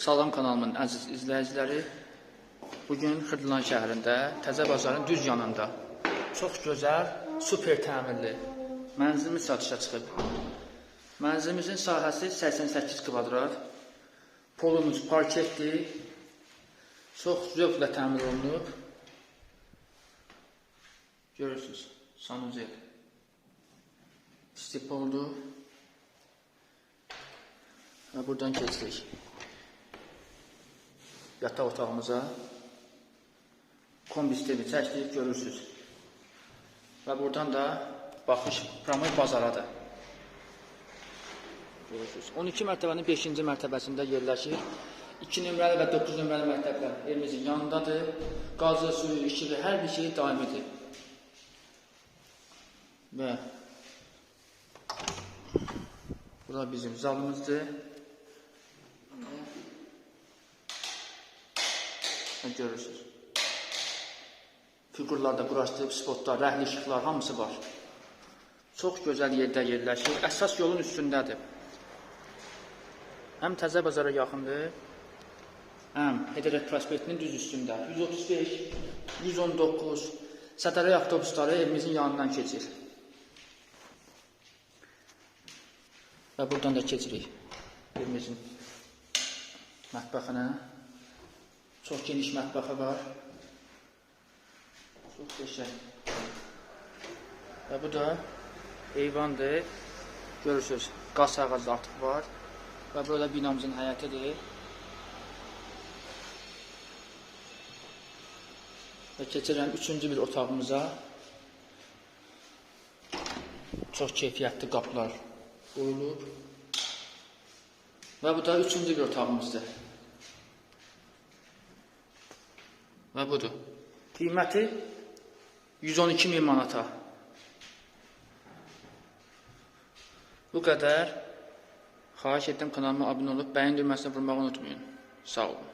Salam kanalımın əziz izləyiciləri. Bugün Xırdalan şəhərində, Təzə bazarın düz yanında çox gözəl, super təmirli mənzilimiz satışa çıxıb. Mənzilimizin sahəsi 88 kvadrat. Polumuz parketdir. Çox zövqlə təmir olunub. Görürsünüz, sanuzel. İstip oldu. Və buradan keçirik. Yataq otağımıza kombi sistemi çəkdik, görürsünüz. Və buradan da baxış Pramoy bazaradır. Görürsünüz. 12 mərtəbənin 5-ci mərtəbəsində yerləşir. 2 nömrəli və 9 nömrəli məktəblər evimizin yanındadır. Qazı, suyu, işığı, hər bir şey daimidir. Və Bura bizim zalımızdır. Görürsünüz. Fiqurlarda quraşdırıb, spotlar, rəhli işıqlar hamısı var. Çox gözəl yerdə yerləşir. Əsas yolun üstündədir. Həm Təzə bazara yaxındır, həm Hədərət prospektinin düz üstündə. 135, 119 Sətərəy avtobusları evimizin yanından keçir. Və buradan da keçirik evimizin mətbəxinə. Çox geniş mətbəxi var. Çox qəşəng. Və bu da eyvandır. Görürsüz, qaz ağacı artıq var. Və burada binamızın həyətidir. Və keçirəm üçüncü bir otağımıza. Çox keyfiyyətli qapılar qoyulub. Və bu da üçüncü bir otağımızdır. Və budur. Qiyməti 112 min manata. Bu qədər. Xahiş etdim kanalıma abunə olub, bəyən düyməsini vurmağı unutmayın. Sağ olun.